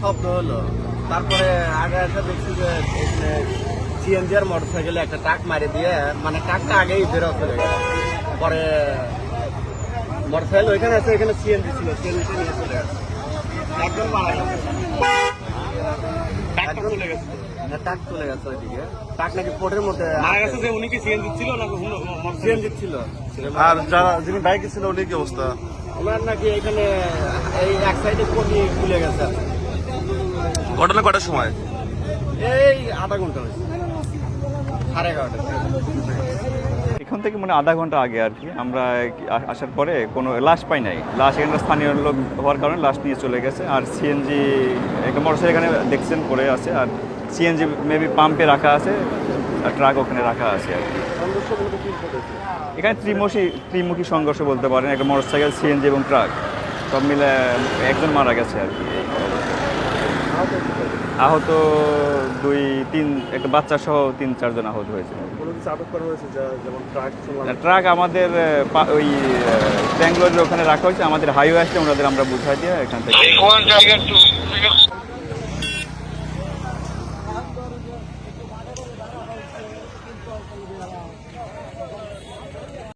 শব্দ হলো। তারপরে আগে এসে দেখছি যে এখানে সিএনজি আর মোটর সাইকেলে একটা ট্রাক মারি দিয়ে মানে ট্রাকটা আগেই বেরো চলে গেছে। পরে মোটর সাইকেল ওইখানে আছে এখানে সিএনজি ছিল সিএনজি নিয়ে চলে গেছে। একজন মারা গেছে। চলে গেছে। হ্যাঁ, চলে গেছে ওইদিকে। ট্রাক নাকি পোর্টের মধ্যে মারা গেছে যে উনি কি সিএনজি ছিল না সিএনজি ছিল। আর যারা যিনি বাইকে ছিল উনি কি অবস্থা? ওনার নাকি এখানে এই এক সাইডে কোটি খুলে গেছে। ঘটনা কটার সময়? এই আধা ঘণ্টা হয়েছে। সাড়ে এগারোটা এখান থেকে মানে আধা ঘণ্টা আগে আর কি। আমরা আসার পরে কোনো লাশ পাই নাই। লাশ এখানে স্থানীয় লোক হওয়ার কারণে লাশ নিয়ে চলে গেছে। আর সিএনজি একটা মোটরসাইকেল এখানে দেখছেন পড়ে আছে। আর সিএনজি মেবি পাম্পে রাখা আছে আর ট্রাক ওখানে রাখা আছে আর কি। এখানে ত্রিমুখী ত্রিমুখী সংঘর্ষ বলতে পারেন। একটা মোটরসাইকেল সিএনজি এবং ট্রাক সব মিলে একজন মারা গেছে আর কি। আহত দুই তিন একটা বাচ্চা সহ তিন চারজন আহত হয়েছে। ট্রাক ট্রাক আমাদের পা- ওই ব্যাঙ্গালোরের ওখানে রাখা হয়েছে। আমাদের হাইওয়ে আসছে ওনাদের আমরা বুঝাই দিয়ে এখান থেকে